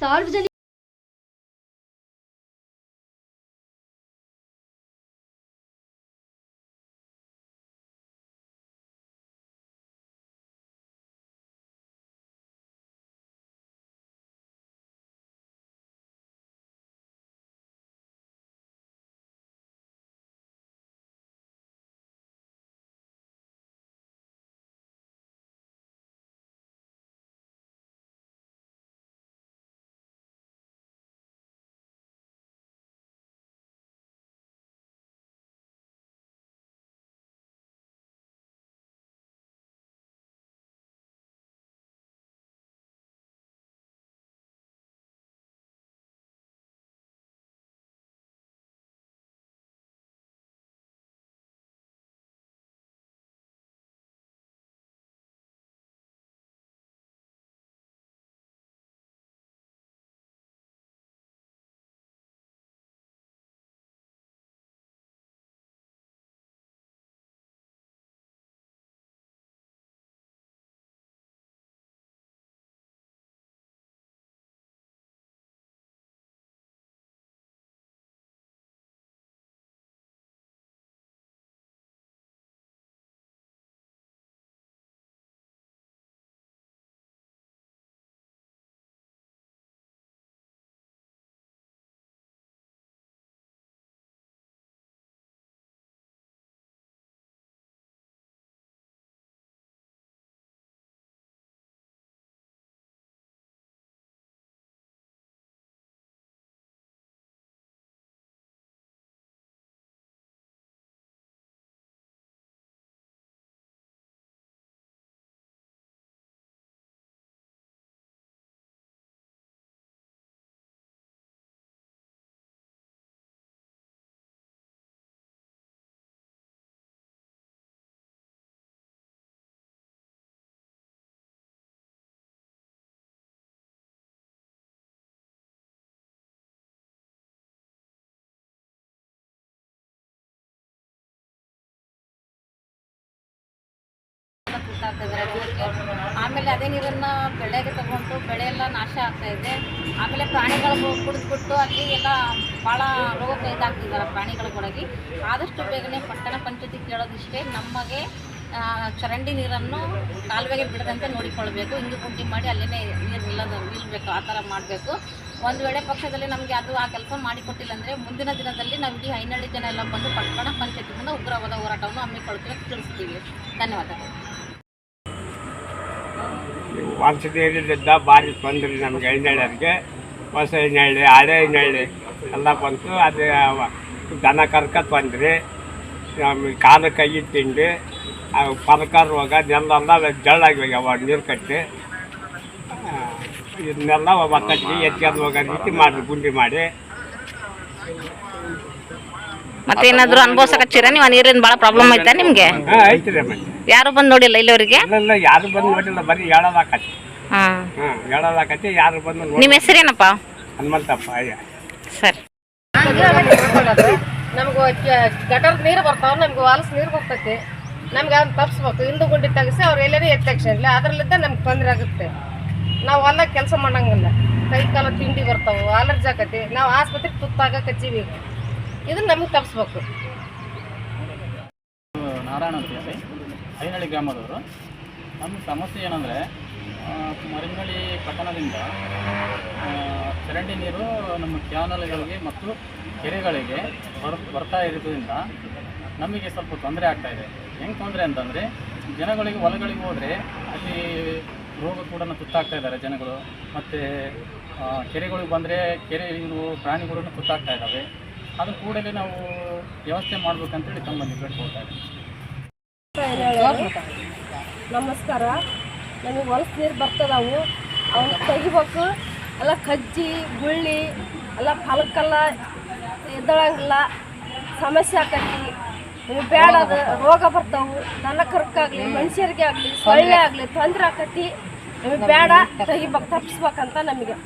सार्वजनिक ಆಮೇಲೆ ಅದೇ ನೀರನ್ನು ಬೆಳೆಗೆ ತಗೊಂಡು ಬೆಳೆ ಎಲ್ಲ ನಾಶ ಆಗ್ತಾ ಇದೆ. ಆಮೇಲೆ ಪ್ರಾಣಿಗಳು ಕುಡಿದ್ಬಿಟ್ಟು ಅಲ್ಲಿ ಎಲ್ಲ ಭಾಳ ರೋಗ ಇದಾಗ್ತಿದ್ದಾರೆ ಪ್ರಾಣಿಗಳಿಗೊಳಗೆ. ಆದಷ್ಟು ಬೇಗನೆ ಪಟ್ಟಣ ಪಂಚಾಯತಿ ಕೇಳೋದಿಷ್ಟೇ ನಮಗೆ ಚರಂಡಿ ನೀರನ್ನು ಕಾಲುವೆಗೆ ಬಿಡದಂತೆ ನೋಡಿಕೊಳ್ಬೇಕು. ಹಿಂಗೆ ಗುಂಡಿ ಮಾಡಿ ಅಲ್ಲೇ ನೀರು ನಿಲ್ಲದ ನಿಲ್ಲಬೇಕು ಆ ಥರ ಮಾಡಬೇಕು. ಒಂದು ವೇಳೆ ಪಕ್ಷದಲ್ಲಿ ನಮಗೆ ಅದು ಆ ಕೆಲಸ ಮಾಡಿಕೊಟ್ಟಿಲ್ಲ ಅಂದರೆ ಮುಂದಿನ ದಿನದಲ್ಲಿ ನಾವು ಇಡೀ ಐನಳ್ಳಿ ಜನ ಎಲ್ಲ ಬಂದು ಪಟ್ಟಣ ಪಂಚಾಯತಿ ಮುಂದೆ ಉಗ್ರವಾದ ಹೋರಾಟವನ್ನು ಹಮ್ಮಿಕೊಳ್ತೀವಿ ತಿಳಿಸ್ತೀವಿ. ಧನ್ಯವಾದಗಳು. ವರ್ಷ ನೀರಿದ್ದ ಭಾರಿ ತೊಂದರೆ ನಮಗೆ ಎಣ್ಣೆಳ್ಳರಿಗೆ ಹೊಸ ಎಣ್ಣೆಳ್ಳಿ ಹಳೆ ಎಣ್ಣೆಳ್ಳಿ ಎಲ್ಲ ಬಂತು. ಅದು ದನ ಕರ್ಕ ತೊಂದರೆ ಕಾಲ ಕೈ ತಿಂಡಿ ಪರಕಾರ ಹೋಗ ನೆಲ್ಲೆಲ್ಲ ಜಳ್ಳಾಗಿ ಹೋಗ್ಯಾವ ನೀರು ಕಟ್ಟಿ. ಇದನ್ನೆಲ್ಲ ಮತ್ತೆ ಎತ್ಕೊಂಡು ಹೋಗೋ ರೀತಿ ಮಾಡಿ, ಗುಂಡಿ ಮಾಡಿ. ಮತ್ತೇನಾದ್ರು ಅನುಭವಿಸಕತ್ತೀರ ನೀವು ನೀರಿನ ಭಾಳ ಪ್ರಾಬ್ಲಮ್ ಐತಾ ನಿಮಗೆ? ಯಾರು ಬಂದು ನೋಡಿಲ್ಲ ಇಲ್ಲಿವರಿಗೆ? ನಿಮ್ ಯಾರು ಬಂದು ನೋಡಿಲ್ಲ ಬರೀ ಹೇಳೋದಾಕತಿ. ಹಾಂ. ಹಾಂ ಹೇಳೋದಾಕತಿ ಯಾರು ಬಂದು ನೋಡಿ ನಿಮ್ಮ ಹೆಸರೇನಪ್ಪ ಹನುಮಂತಪ್ಪ ಅಯ್ಯ. ಸರಿ. ನಮ್ಗ ಗಟರ್ ನೀರು ಬರ್ತಾವ ನಮ್ಗೆ ವಾಲ್ಸ್ ನೀರು ಬರ್ತೈತಿ. ನಮ್ಗೆ ಅದನ್ನ ತಪ್ಪಿಸ್ಬೇಕು ಹಿಂದೂ ಗುಂಡಿ ತೆಗಿಸಿ ಅವ್ರು ಎಲ್ಲರೂ ಎತ್ತಕ್ಷಣ ಅದ್ರಲ್ಲಿದ್ದ ನಮ್ಗೆ ತೊಂದರೆ ಆಗುತ್ತೆ. ನಾವು ಹೊಲ್ದಾಗ ಕೆಲಸ ಮಾಡಂಗಿಲ್ಲ. ಕೈ ಕಾಲ ತಿಂಡಿ ಬರ್ತಾವೆ ಅಲರ್ಜಿ ಆಕತಿ. ನಾವು ಆಸ್ಪತ್ರೆಗೆ ತುತ್ತಾಗ ಕಚ್ಚೀವಿ ಇದನ್ನ ನಮ್ಗೆ ತಪ್ಪಿಸ್ಬೇಕು ನಾರಾಯಣ ಅಂತ ಹೇಳಿ, ಐನಹಳ್ಳಿ ಗ್ರಾಮದವರು. ನಮ್ಮ ಸಮಸ್ಯೆ ಏನಂದರೆ ಮರಿಮಳಿ ಪಟ್ಟಣದಿಂದ ಚರಂಡಿ ನೀರು ನಮ್ಮ ಕ್ಯಾನಲ್ಗಳಿಗೆ ಮತ್ತು ಕೆರೆಗಳಿಗೆ ಬರ್, ಬರ್ತಾ ಇರೋದ್ರಿಂದ ನಮಗೆ ಸ್ವಲ್ಪ ತೊಂದರೆ ಆಗ್ತಾ ಇದೆ. ಹೆಂಗೆ ತೊಂದರೆ ಅಂತಂದರೆ, ಜನಗಳಿಗೆ ಹೊಲಗಳಿಗೆ ಹೋದರೆ ಅಲ್ಲಿ ರೋಗ ಕೂಡ ತುತ್ತಾಗ್ತಾ ಇದ್ದಾರೆ ಜನಗಳು. ಮತ್ತು ಕೆರೆಗಳಿಗೆ ಬಂದರೆ ಕೆರೆ ಇವು ಪ್ರಾಣಿಗಳನ್ನು ತುತ್ತಾಗ್ತಾ ಇದ್ದಾವೆ. ಅದನ್ನು ಕೂಡಲೇ ನಾವು ವ್ಯವಸ್ಥೆ ಮಾಡ್ಬೇಕಂತೇಳಿ ತಮ್ಮಲ್ಲಿ ಕೇಳ್ಕೊಳ್ತಾ ನಮಸ್ಕಾರ. ನಮಗೆ ಹೊಲಸು ನೀರು ಬರ್ತದವು. ಅವನ್ನ ತೆಗಿಬೇಕು. ಎಲ್ಲ ಕಜ್ಜಿ, ಗುಳ್ಳಿ ಎಲ್ಲ ಫಲಕ್ಕೆಲ್ಲ ಎದ್ದಳಂಗಿಲ್ಲ. ಸಮಸ್ಯೆ ಆಕತಿ ನಮಗೆ ಬೇಡ ಅದು. ರೋಗ ಬರ್ತಾವು. ದನ ಕರ್ಕಾಗಲಿ, ಮನುಷ್ಯರಿಗೆ ಆಗಲಿ, ಸೊಳ್ಳೆ ಆಗಲಿ, ತೊಂದರೆ ಆಕತಿ ನಮಗೆ ಬೇಡ. ತೆಗಿಬೇಕು, ತಪ್ಪಿಸ್ಬೇಕಂತ ನಮಗೆ.